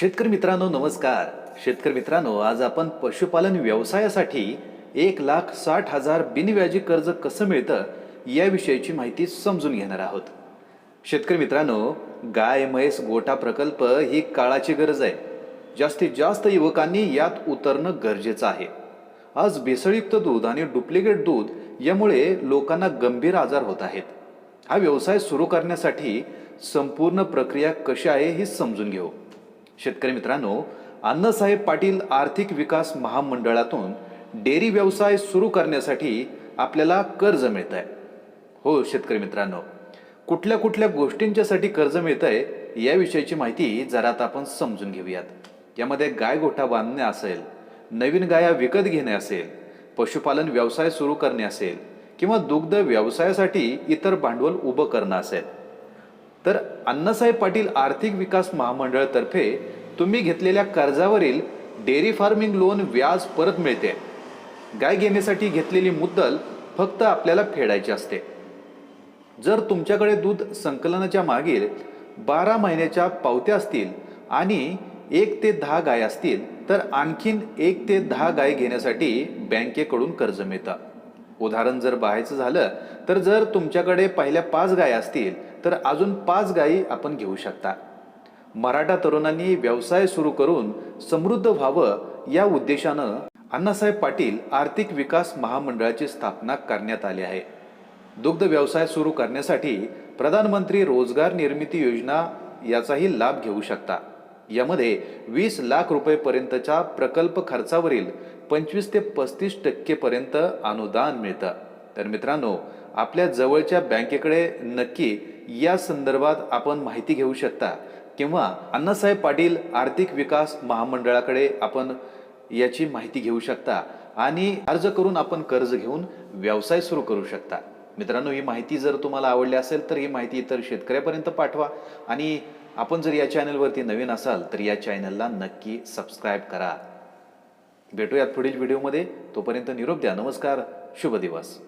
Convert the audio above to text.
शेतकरी मित्रांनो नमस्कार. शेतकरी मित्रांनो आज आपण पशुपालन व्यवसायासाठी एक लाख साठ हजार बिनव्याजी कर्ज कसं मिळतं याविषयीची माहिती समजून घेणार आहोत. शेतकरी मित्रांनो गाय म्हैस गोठा प्रकल्प ही काळाची गरज आहे. जास्तीत जास्त युवकांनी यात उतरणं गरजेचं आहे. आज भेसळयुक्त दूध आणि डुप्लिकेट दूध यामुळे लोकांना गंभीर आजार होत आहेत. हा व्यवसाय सुरू करण्यासाठी संपूर्ण प्रक्रिया कशी आहे हे समजून घेऊ. शेतकरी मित्रांनो अण्णासाहेब पाटील आर्थिक विकास महामंडळातून डेअरी व्यवसाय सुरू करण्यासाठी आपल्याला कर्ज मिळत आहे हो शेतकरी मित्रांनो कुठल्या कुठल्या गोष्टींच्यासाठी कर्ज मिळत आहे याविषयीची माहिती जरा आता आपण समजून घेऊयात. यामध्ये गाय गोठा बांधणे असेल नवीन गाया विकत घेणे असेल पशुपालन व्यवसाय सुरू करणे असेल किंवा दुग्ध व्यवसायासाठी इतर भांडवल उभं करणं असेल तर अण्णासाहेब पाटील आर्थिक विकास महामंडळातर्फे तुम्ही घेतलेल्या कर्जावरील डेअरी फार्मिंग लोन व्याज परत मिळते. गाय घेण्यासाठी घेतलेली मुद्दल फक्त आपल्याला फेडायची असते. जर तुमच्याकडे दूध संकलनाच्या मागील बारा महिन्याच्या पावत्या असतील आणि एक ते दहा गाय असतील तर आणखीन एक ते दहा गाय घेण्यासाठी बँकेकडून कर्ज मिळतं. उदाहरण जर पाहायचं झालं तर जर तुमच्याकडे पहिल्या पाच गाय असतील तर अजून पाच गायी आपण घेऊ शकता. मराठा तरुणांनी व्यवसाय सुरू करून समृद्ध व्हावं या उद्देशानं अण्णासाहेब पाटील आर्थिक विकास महामंडळाची स्थापना करण्यात आली आहे. दुग्ध व्यवसाय सुरू करण्यासाठी प्रधानमंत्री रोजगार निर्मिती योजना याचाही लाभ घेऊ शकता. यामध्ये वीस लाख रुपयेपर्यंतच्या प्रकल्प खर्चावरील पंचवीस ते पस्तीस टक्केपर्यंत अनुदान मिळतं. तर मित्रांनो आपल्या जवळच्या बँकेकडे नक्की या संदर्भात आपण माहिती घेऊ शकता. किंवा अण्णासाहेब पाटील आर्थिक विकास महामंडळाकडे आपण याची माहिती घेऊ शकता. आणि अर्ज करून आपण कर्ज घेऊन व्यवसाय सुरू करू शकता. मित्रांनो ही माहिती जर तुम्हाला आवडली असेल तर ही माहिती इतर शेतकऱ्यापर्यंत पाठवा. आणि आपण जर या चॅनलवरती नवीन असाल तर या चॅनलला नक्की सबस्क्राईब करा. भेटूयात पुढील व्हिडिओमध्ये. तोपर्यंत निरोप द्या. नमस्कार. शुभ दिवस.